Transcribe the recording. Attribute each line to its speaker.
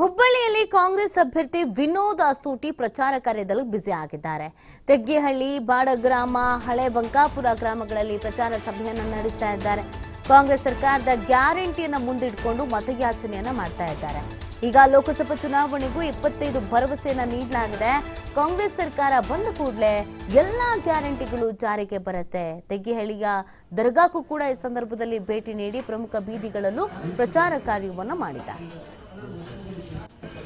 Speaker 1: ಹುಬ್ಬಳ್ಳಿಯಲ್ಲಿ ಕಾಂಗ್ರೆಸ್ ಅಭ್ಯರ್ಥಿ ವಿನೋದ್ ಸೂಟಿ ಪ್ರಚಾರ ಕಾರ್ಯದಲ್ಲಿ ಬ್ಯುಸಿ ಆಗಿದ್ದಾರೆ. ತೆಗ್ಗಿಹಳ್ಳಿ, ಬಾಡಗ್ರಾಮ, ಹಳೆ ಬಂಕಾಪುರ ಗ್ರಾಮಗಳಲ್ಲಿ ಪ್ರಚಾರ ಸಭೆಯನ್ನು ನಡೆಸ್ತಾ ಇದ್ದಾರೆ. ಕಾಂಗ್ರೆಸ್ ಸರ್ಕಾರದ ಗ್ಯಾರಂಟಿಯನ್ನು ಮುಂದಿಟ್ಕೊಂಡು ಮತಯಾಚನೆಯನ್ನು ಮಾಡ್ತಾ ಇದ್ದಾರೆ. ಈಗ ಲೋಕಸಭಾ ಚುನಾವಣೆಗೂ ಇಪ್ಪತ್ತೈದು ಭರವಸೆಯನ್ನು ನೀಡಲಾಗಿದೆ. ಕಾಂಗ್ರೆಸ್ ಸರ್ಕಾರ ಬಂದ ಕೂಡಲೇ ಎಲ್ಲ ಗ್ಯಾರಂಟಿಗಳು ಜಾರಿಗೆ ಬರುತ್ತೆ. ತೆಗ್ಗಿಹಳ್ಳಿಯ ದರ್ಗಾಕ್ಕೂ ಕೂಡ ಈ ಸಂದರ್ಭದಲ್ಲಿ ಭೇಟಿ ನೀಡಿ ಪ್ರಮುಖ ಬೀದಿಗಳಲ್ಲೂ ಪ್ರಚಾರ ಕಾರ್ಯವನ್ನು ಮಾಡಿದ್ದಾರೆ.